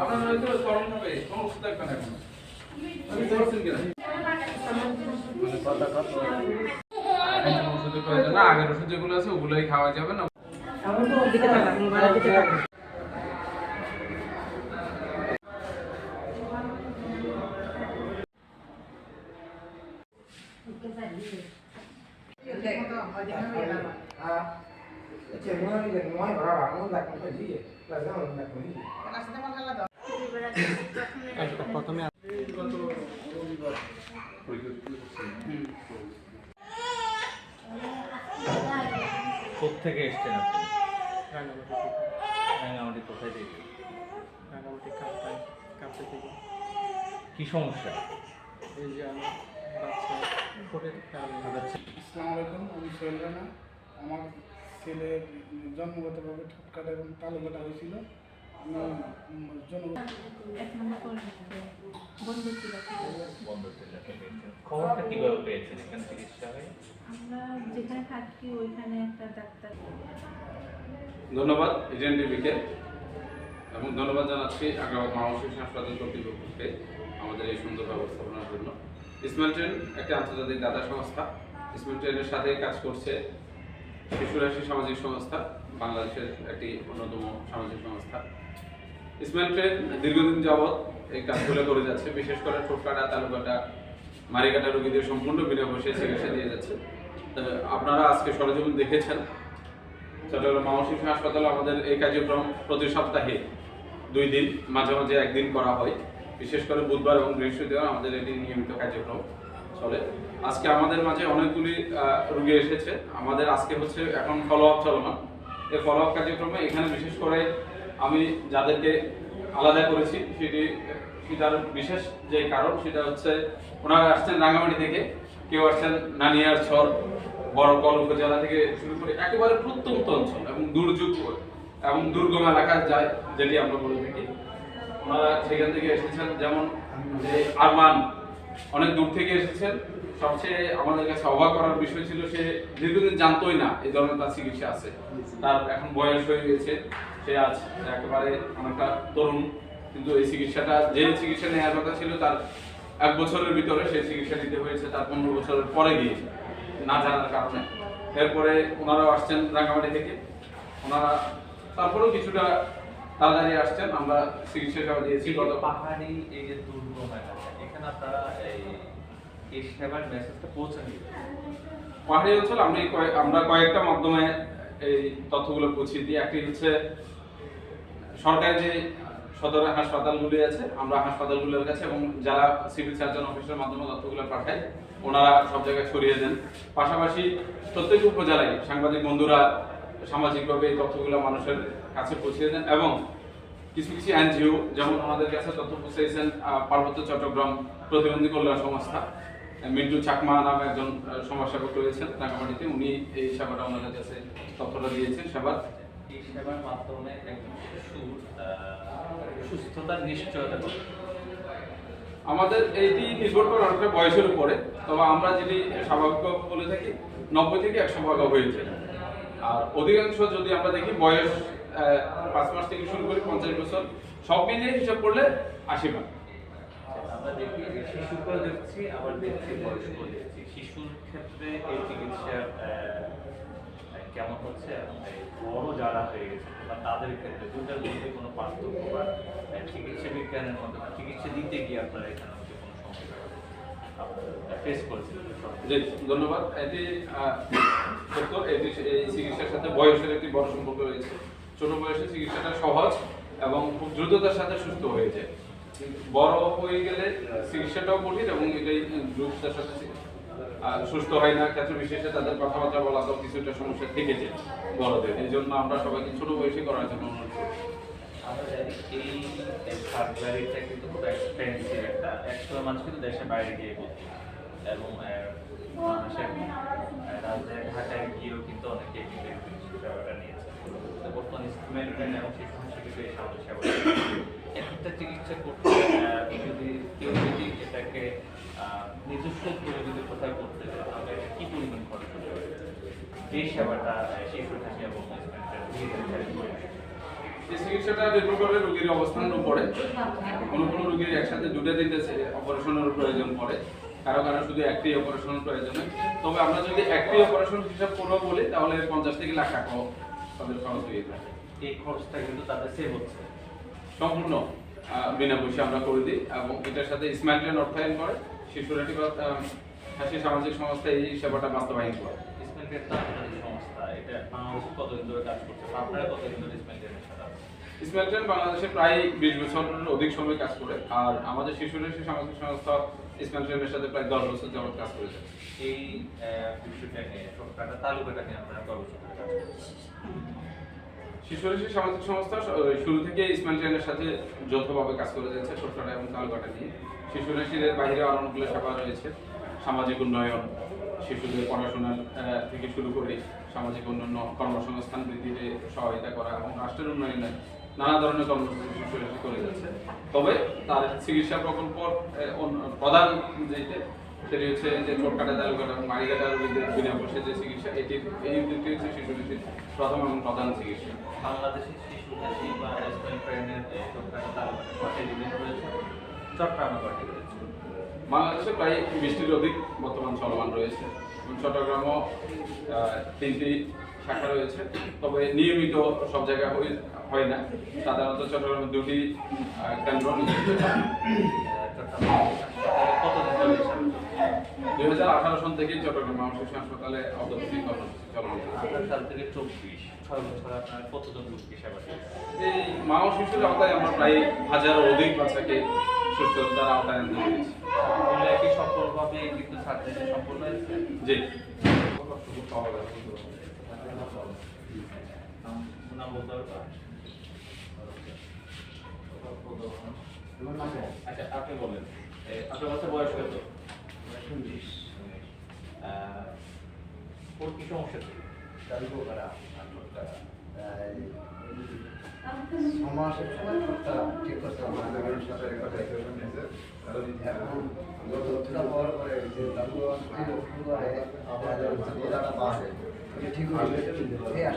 আপনার হয়তো চরম হবে কোনো ওষুধ লাগবে না এখন। আপনি করছেন মানে না, আগের ওষুধ যেগুলো আছে, ওগুলোই খাওয়া যাবে না। আমার তো দিকে তাকান মোবাইলের দিকে তাকান প্রথমে কোথেকে এসছেন আপনি রাঙামাটি কোথায় থেকে রাঙামাটি কাপ্তাই থেকে কি সমস্যা? এই যে বাচ্চা আসসালামু আলাইকুম আমি সোহেল রানা। আমার ছেলের জন্মগতভাবে ঠোঁটকাটা এবং তালুকাটা হয়েছিল। আমি উম, জন ধন্যবাদ ইডেন টিভিকে, এবং ধন্যবাদ জানাচ্ছি আগ্রাবাদ মানসিক হাসপাতাল কর্তৃপক্ষকে আমাদের এই সুন্দর ব্যবস্থাপনার জন্য। ইসমাইল ট্রেন একটি আন্তর্জাতিক দাতা সংস্থা। ইসমাইল ট্রেনের সাথে কাজ করছে শিশুরাশি সামাজিক সংস্থা, বাংলাদেশের একটি অন্যতম সামাজিক সংস্থা। ইসমাইল ট্রেন দীর্ঘদিন যাবৎ এই কাজগুলো করে যাচ্ছে। বিশেষ করে ঠোঁটকাটা, তালুকাটা মারিকাটা রোগীদের সম্পূর্ণ বিনামূল্যে চিকিৎসা দিয়ে যাচ্ছে। আপনারা আজকে সরজমিন দেখেছেন। চট্টগ্রাম মানসিক হাসপাতালে আমাদের এই কার্যক্রম প্রতি সপ্তাহে দুই দিন, মাঝে মাঝে একদিন করা হয়। বিশেষ করে বুধবার এবং বৃহস্পতিবার আমাদের এটি নিয়মিত কার্যক্রম চলে। আজকে আমাদের মাঝে অনেকগুলি রোগী এসেছে। আমাদের আজকে হচ্ছে এখন ফলো আপ চলমান। এই ফলো আপ কার্যক্রমে এখানে বিশেষ করে আমি যাদেরকে আলাদা করেছি, সেটি, সেটার বিশেষ যে কারণ, সেটা হচ্ছে ওনারা আসছেন রাঙ্গামাটি থেকে, কেউ আসছেন নানিয়ার ছর বড়কল উপজেলা থেকে শুরু করে একেবারে প্রত্যন্ত অঞ্চল এবং দুর্যোগ এবং দুর্গম এলাকায় যায়, যেটি আমরা বলে থাকি। ওনারা সেখান থেকে এসেছেন, যেমন যে আরমান, অনেক দূর থেকে এসেছেন। সবচেয়ে আমাদের কাছে অবাক করার বিষয় ছিল, সে দীর্ঘদিন জানতোই না এই ধরনের তার চিকিৎসা আছে। তার এখন বয়স হয়ে গেছে। সে আজ একেবারে অনেকটা তরুণ কিন্তু এই চিকিৎসাটা যে চিকিৎসা নেওয়ার কথা ছিল তার এক বছরের ভিতরে সেই চিকিৎসা নিতে হয়েছে তার পনেরো বছরের পরে গিয়ে না জানার কারণে। এরপরে ওনারাও আসছেন রাঙ্গামাটি থেকে। ওনারা তারপরেও কিছুটা তাড়াতাড়ি আসছেন আমরা চিকিৎসা সেবা দিয়েছি গত পাহাড়ি এই যে দুর্গম এলাকা এখানে আপনারা এই সেবার মেসেজটা পৌঁছে পাহাড়ি অঞ্চল আমি আমরা কয়েকটা মাধ্যমে এই তথ্যগুলো পৌঁছিয়ে দিই। একটি হচ্ছে, সরকারি যে সদর হাসপাতালগুলি আছে, আমরা হাসপাতালগুলোর কাছে এবং যারা সিভিল সার্জন অফিসের মাধ্যমে তথ্যগুলো পাঠাই, ওনারা সব জায়গায় ছড়িয়ে দেন। পাশাপাশি প্রত্যেক উপজেলায় সাংবাদিক বন্ধুরা সামাজিকভাবে এই তথ্যগুলো মানুষের কাছে পৌঁছে দেন এবং কিছু কিছু এনজিও, যেমন আমাদের কাছে তথ্য পৌঁছেছেন পার্বত্য চট্টগ্রাম প্রতিবন্ধী কল্যাণ সংস্থা। মিন্টু চাকমা নামে একজন সমাজসেবক রয়েছেন রাঙামাটিতে। উনি এই সেবাটা ওনাদের কাছে তথ্যটা দিয়েছেন সেবার। এই সেবার মাধ্যমে একজন শিশুর সুস্থতার নিশ্চয়তা আমাদের এইটি নির্ভর করে অনেকটা বয়সের উপরে। তবে আমরা যেটি স্বাভাবিক বলে থাকি নব্বই থেকে একশো ভাগ হয়েছে। আর অধিকাংশ যদি আমরা দেখি বয়স পাঁচ মাস থেকে শুরু করি পঞ্চাশ বছর সব মিলিয়ে হিসাব করলে আশি ভাগ। আমরা দেখি যে শিশুকেও দেখছি আবার দেখছি বয়স্ক দেখছি। শিশুর ক্ষেত্রে এই চিকিৎসার কেমন হচ্ছে? বড় যারা হয়ে গেছে বা তাদের ক্ষেত্রে দুটার মধ্যে কোনো পার্থক্য বা চিকিৎসা বিজ্ঞানের মধ্যে বা চিকিৎসা দিতে গিয়ে আপনারা এখানে মধ্যে কোনো সমস্যা ফেস করেছেন? ধন্যবাদ। এটি সত্য এটি এই চিকিৎসার সাথে বয়সের একটি বড় সম্পর্ক রয়েছে। ছোট বয়সে চিকিৎসাটা সহজ এবং খুব দ্রুততার সাথে সুস্থ হয়ে যায়। বড় হয়ে গেলে চিকিৎসাটাও কঠিন এবং এটাই সাথে আহ, সুস্থ হয় না ক্ষেত্র বিশেষে তাদের কথাবার্তা বলা তো কিছুটা সমস্যা থেকে যায় বড়দের। এই জন্য আমরা সবাইকে ছোট বয়সে করার জন্য অনুরোধ করি। সার্জারিটা কিন্তু খুব এক্সপেন্সিভ একটা। একশো মানুষ কিন্তু দেশের বাইরে গিয়ে এবং ঢাকায় গিয়েও কিন্তু অনেকে এই নিয়েছে। বর্তমান স্কিমের এবং সেবা একটা চিকিৎসা করতে যদি কেউ যদি এটাকে নিজস্ব করে যদি কোথাও করতে চায় তাহলে কি পরিমাণ খরচ পারে? সেবাটা শিশু হাসি এবং চিকিৎসাটা নির্ভর করে রোগীর অবস্থানের উপরে কোনো কোনো রোগীর একসাথে দুটো তিনটে অপারেশনের প্রয়োজন পড়ে কারও কারও শুধু একটি অপারেশনের প্রয়োজন। তবে আমরা যদি একটি অপারেশন হিসাব করব বলি তাহলে পঞ্চাশ থেকে লাখ টাকা তাদের খরচ হয়ে যায় এই খরচটা কিন্তু তাদের সেভ হচ্ছে। সম্পূর্ণ বিনা পয়সা আমরা করে দিই এবং এটার সাথে স্মাইল ট্রেন অর্থায়ন করে শিশুরাটি হাসি সামাজিক সংস্থা এই সেবাটা বাস্তবায়ন করে। ট্রেড সংস্থা এটা বাংলাদেশে কতদিন ধরে কাজ করছে? আপনারা কতদিন ধরে সাথে স্মাইল ট্রেন বাংলাদেশে প্রায় বিশ বছরের অধিক সময় কাজ করে আর আমাদের শিশুরাশি সামাজিক সংস্থা স্মাইল ট্রেনের সাথে প্রায় দশ বছর যাবত কাজ করেছে। এই বিষয়টা নিয়ে সরকারটা তালুকাটা নিয়ে আপনারা কাজ করছেন শিশুরাশি সামাজিক সংস্থা শুরু থেকে ইসমাইল ট্রেনের সাথে যৌথভাবে কাজ করে যাচ্ছে ছোটখাটো এবং তালুকাটা নিয়ে। শিশুরাশিদের বাইরে অনেকগুলো সেবা রয়েছে, সামাজিক উন্নয়ন, শিশুদের পড়াশোনার থেকে শুরু করে সামাজিক অন্যান্য কর্মসংস্থান বৃদ্ধিতে সহায়তা করা এবং রাষ্ট্রের উন্নয়নে নানা ধরনের কর্মসূচি শিশুরাশি করে যাচ্ছে। তবে তার চিকিৎসা প্রকল্প প্রধান যেটা সেটি হচ্ছে যে ছোটকাটা তালুকাটা এবং মারিকাটা রোগীদের বিনা পয়সা যে চিকিৎসা এটি এই উদ্যোগটি হচ্ছে শিশুরাশির প্রথম এবং প্রধান চিকিৎসা। বাংলাদেশের শিশু বা তালুকাটা কয়টা ইভেন্ট রয়েছে চট্টগ্রামে কয়টা রয়েছে বাংলাদেশে প্রায় বিশটির অধিক বর্তমান চলমান রয়েছে এবং চট্টগ্রামও তিনটি শাখা রয়েছে। তবে নিয়মিত সব জায়গায় হয়ে- হয় না। সাধারণত চট্টগ্রামে দুটি কেন্দ্র নিয়োজিত হয়। চট্টগ্রাম কতদিন ধরে এই সামনে দুই হাজার আঠারো সন থেকেই চট্টগ্রাম মানসিক হাসপাতালে কর্মসূচি চলমান সাল থেকে চব্বিশ ছয় বছর আপনার কতজন রোগী সেবা? এই মা ও শিশুর আওতায় আমরা প্রায় হাজারের অধিক বাচ্চাকে সুস্থতার আওতায় আনতে পেরেছি। কি সফলভাবে কিন্তু সার্জারি সম্পূর্ণ হয়েছে? জি। নাম- নাম বলতে আচ্ছা আপনি বলেন আপনার বাচ্চার বয়স কত? আহ, ওর কি সমস্যা ছিল সমাজের সময় একটা ঠিক করতে পাওয়ার পরে। যে করে বাড়ে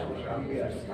ঠিক আমি আসছি